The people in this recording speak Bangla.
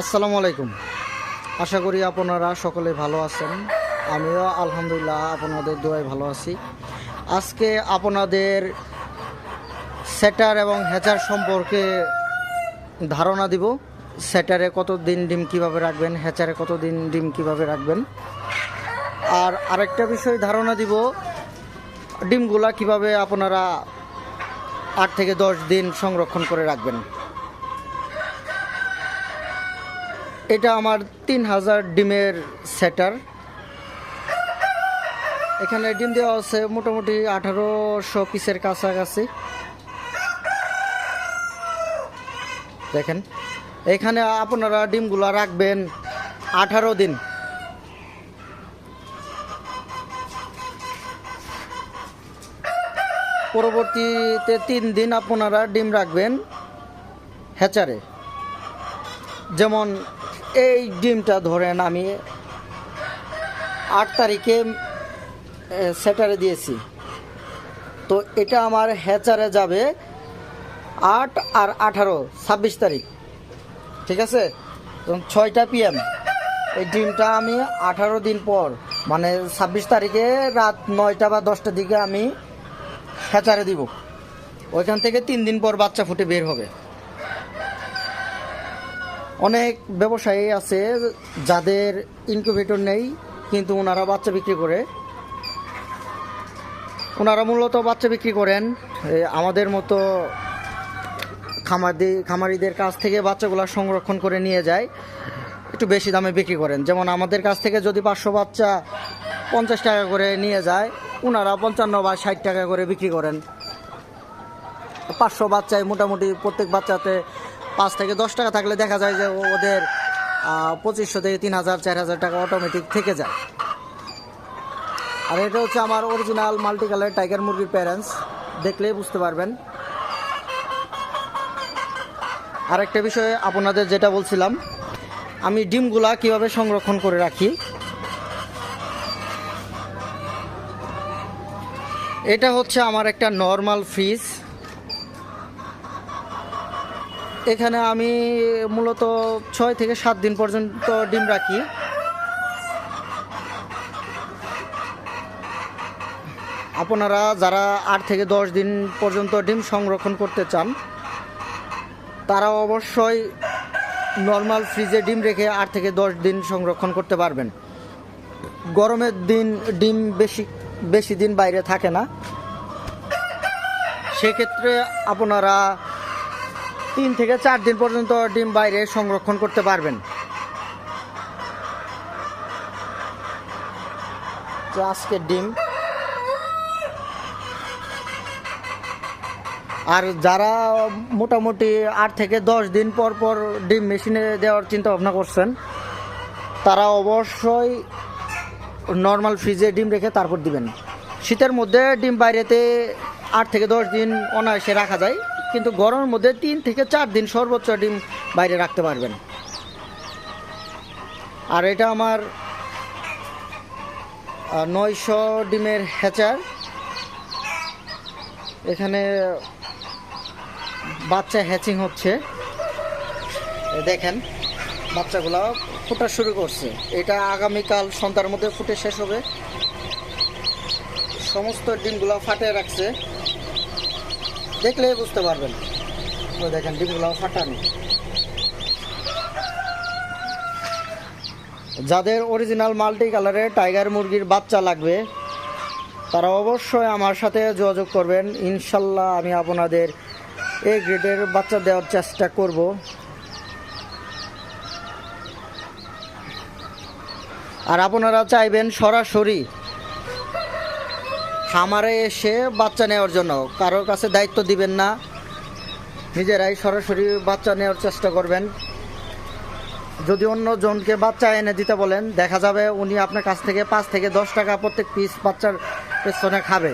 আসসালামু আলাইকুম। আশা করি আপনারা সকলে ভালো আছেন। আমিও আলহামদুলিল্লাহ আপনাদের দোয়ায় ভালো আছি। আজকে আপনাদের সেটার এবং হ্যাচার সম্পর্কে ধারণা দিব। সেটারে কত দিন ডিম কীভাবে রাখবেন হ্যাচারে কত দিন ডিম কীভাবে রাখবেন। আর আরেকটা বিষয় ধারণা দিব, ডিমগুলা কীভাবে আপনারা আট থেকে দশ দিন সংরক্ষণ করে রাখবেন। এটা আমার তিন হাজার ডিমের সেটার। এখানে ডিম দেওয়া আছে মোটামুটি আঠারোশো পিসের কাছাকাছি। দেখেন, এখানে আপনারা ডিমগুলো রাখবেন আঠারো দিন। পরবর্তীতে তিন দিন আপনারা ডিম রাখবেন হ্যাচারে। যেমন এই ডিমটা ধরেন আমি আট তারিখে সেটারে দিয়েছি। তো এটা আমার হ্যাচারে যাবে আট আর আঠারো, ছাব্বিশ তারিখ। ঠিক আছে? ছয়টা পিএম। এই ডিমটা আমি আঠারো দিন পর মানে ছাব্বিশ তারিখে রাত নয়টা বা দশটার দিকে আমি হ্যাচারে দিব। ওইখান থেকে তিন দিন পর বাচ্চা ফুটে বের হবে। অনেক ব্যবসায়ী আছে যাদের ইনকিউবেটর নেই, কিন্তু ওনারা বাচ্চা বিক্রি করে। ওনারা মূলত বাচ্চা বিক্রি করেন আমাদের মতো খামারি খামারিদের কাছ থেকে বাচ্চাগুলো সংরক্ষণ করে নিয়ে যায়, একটু বেশি দামে বিক্রি করেন। যেমন আমাদের কাছ থেকে যদি পাঁচশো বাচ্চা পঞ্চাশ টাকা করে নিয়ে যায় ওনারা পঞ্চান্ন বা ষাট টাকা করে বিক্রি করেন। পাঁচশো বাচ্চায় মোটামুটি প্রত্যেক বাচ্চাতে পাঁচ থেকে দশ টাকা থাকলে দেখা যায় যে ওদের পঁচিশশো থেকে তিন হাজার, চার হাজার টাকা অটোমেটিক থেকে যায়। আর এটা হচ্ছে আমার অরিজিনাল মাল্টি কালার টাইগার মুরগির প্যারেন্টস দেখলেই বুঝতে পারবেন। আরেকটা বিষয়ে আপনাদের যেটা বলছিলাম, আমি ডিমগুলা কীভাবে সংরক্ষণ করে রাখি? এটা হচ্ছে আমার একটা নর্মাল ফ্রিজ এখানে আমি মূলত ছয় থেকে সাত দিন পর্যন্ত ডিম রাখি। আপনারা যারা আট থেকে দশ দিন পর্যন্ত ডিম সংরক্ষণ করতে চান, তারা অবশ্যই নর্মাল ফ্রিজে ডিম রেখে আট থেকে দশ দিন সংরক্ষণ করতে পারবেন। গরমের দিন ডিম বেশি বেশি দিন বাইরে থাকে না। সেক্ষেত্রে আপনারা তিন থেকে চার দিন পর্যন্ত ডিম বাইরে সংরক্ষণ করতে পারবেন। তো আজকের ডিম। আর যারা মোটামুটি আট থেকে দশ দিন পর পর ডিম মেশিনে দেওয়ার চিন্তা ভাবনা করছেন, তারা অবশ্যই নর্মাল ফ্রিজে ডিম রেখে তারপর দিবেন। শীতের মধ্যে ডিম বাইরেতে আট থেকে দশ দিন অনায়াসে রাখা যায়। কিন্তু গরমের মধ্যে তিন থেকে চার দিন সর্বোচ্চ ডিম বাইরে রাখতে পারবেন। আর এটা আমার নয়শো ডিমের হ্যাচার। এখানে বাচ্চা হ্যাচিং হচ্ছে। দেখেন, বাচ্চাগুলো ফোটা শুরু করছে। এটা আগামীকাল সন্ধ্যার মধ্যে ফুটে শেষ হবে। সমস্ত ডিমগুলো ফাটে রাখছে। দেখলে বুঝতে পারবেন। ওই দেখেন ডিমগুলো ফাটানো যাদের অরিজিনাল মাল্টি কালারের টাইগার মুরগির বাচ্চা লাগবে, তারা অবশ্যই আমার সাথে যোগাযোগ করবেন। ইনশাল্লাহ আমি আপনাদের এই গ্রেডের বাচ্চা দেওয়ার চেষ্টা করব। আর আপনারা চাইবেন সরাসরি খামারে এসে বাচ্চা নেওয়ার জন্য। কারোর কাছে দায়িত্ব দিবেন না। নিজেরাই সরাসরি বাচ্চা নেওয়ার চেষ্টা করবেন। যদি অন্য জনকে বাচ্চা এনে দিতে বলেন, দেখা যাবে উনি আপনার কাছ থেকে পাঁচ থেকে দশ টাকা প্রত্যেক পিস বাচ্চার পেছনে খাবে।